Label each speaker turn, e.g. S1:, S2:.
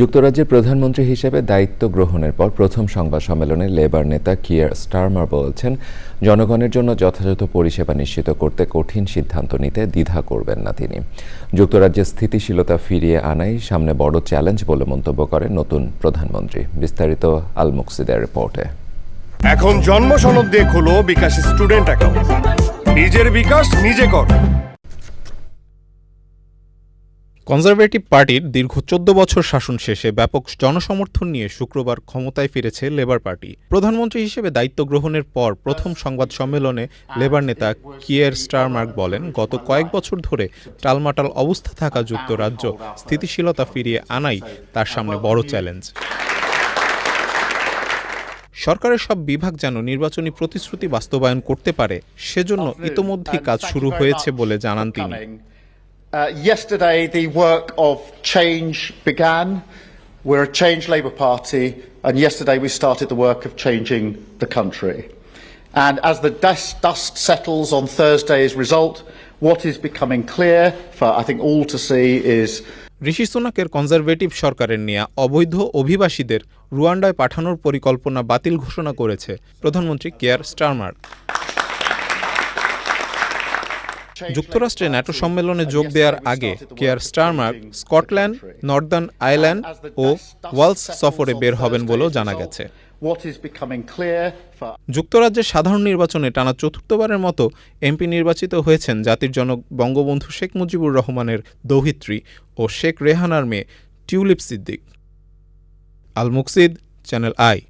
S1: যুক্তরাজ্যের প্রধানমন্ত্রী হিসেবে দায়িত্ব গ্রহণের পর প্রথম সংবাদ সম্মেলনে লেবার নেতা কিয়ার স্টারমার বলছেন, জনগণের জন্য যথাযথ পরিষেবা নিশ্চিত করতে কঠিন সিদ্ধান্ত নিতে দ্বিধা করবেন না তিনি। যুক্তরাজ্যের স্থিতিশীলতা ফিরিয়ে আনাই সামনে বড় চ্যালেঞ্জ বলে মন্তব্য করেন নতুন প্রধানমন্ত্রী। বিস্তারিত আল মুকসিদের রিপোর্টে।
S2: এখন জন্ম সনদ দিয়ে খোলো বিকাশ স্টুডেন্ট অ্যাকাউন্ট। নিজের বিকাশ নিজে কর।
S3: কনজারভেটিভ পার্টির দীর্ঘ চোদ্দ বছর শাসন শেষে ব্যাপক জনসমর্থন নিয়ে শুক্রবার ক্ষমতায় ফিরেছে লেবার পার্টি। প্রধানমন্ত্রী হিসেবে দায়িত্ব গ্রহণের পর প্রথম সংবাদ সম্মেলনে লেবার নেতা কিয়ের স্টারমার্ক বলেন, গত কয়েক বছর ধরে টালমাটাল অবস্থা থাকা যুক্তরাজ্য স্থিতিশীলতা ফিরিয়ে আনাই তার সামনে বড় চ্যালেঞ্জ। সরকারের সব বিভাগ যেন নির্বাচনী প্রতিশ্রুতি বাস্তবায়ন করতে পারে, সেজন্য ইতোমধ্যেই কাজ শুরু হয়েছে বলে জানান তিনি।
S4: Uh, yesterday, the work of change began. We're a change Labour Party, and yesterday we started the work of changing the country. And as the dust, dust settles on Thursday's result, what is becoming clear for I think all to see is
S3: Rishi সুনাকের Conservative সরকারের নেয়া অবৈধ অভিবাসীদের রুয়ান্ডায় পাঠানোর পরিকল্পনা বাতিল ঘোষণা করেছে প্রধানমন্ত্রী কেয়ার স্টারমার যুক্তরাষ্ট্রে ন্যাটো সম্মেলনে যোগ দেওয়ার আগে কেয়ার স্টারমার্ক স্কটল্যান্ড নর্দার্ন আয়ারল্যান্ড ও ওয়ালস সফরে বের হবেন বলেও জানা গেছে। যুক্তরাজ্যের সাধারণ নির্বাচনে টানা চতুর্থবারের মতো এমপি নির্বাচিত হয়েছেন জাতির জনক বঙ্গবন্ধু শেখ মুজিবুর রহমানের দৌহিত্রী ও শেখ রেহানার মেয়ে tulip Siddique. Al Muksid channel I.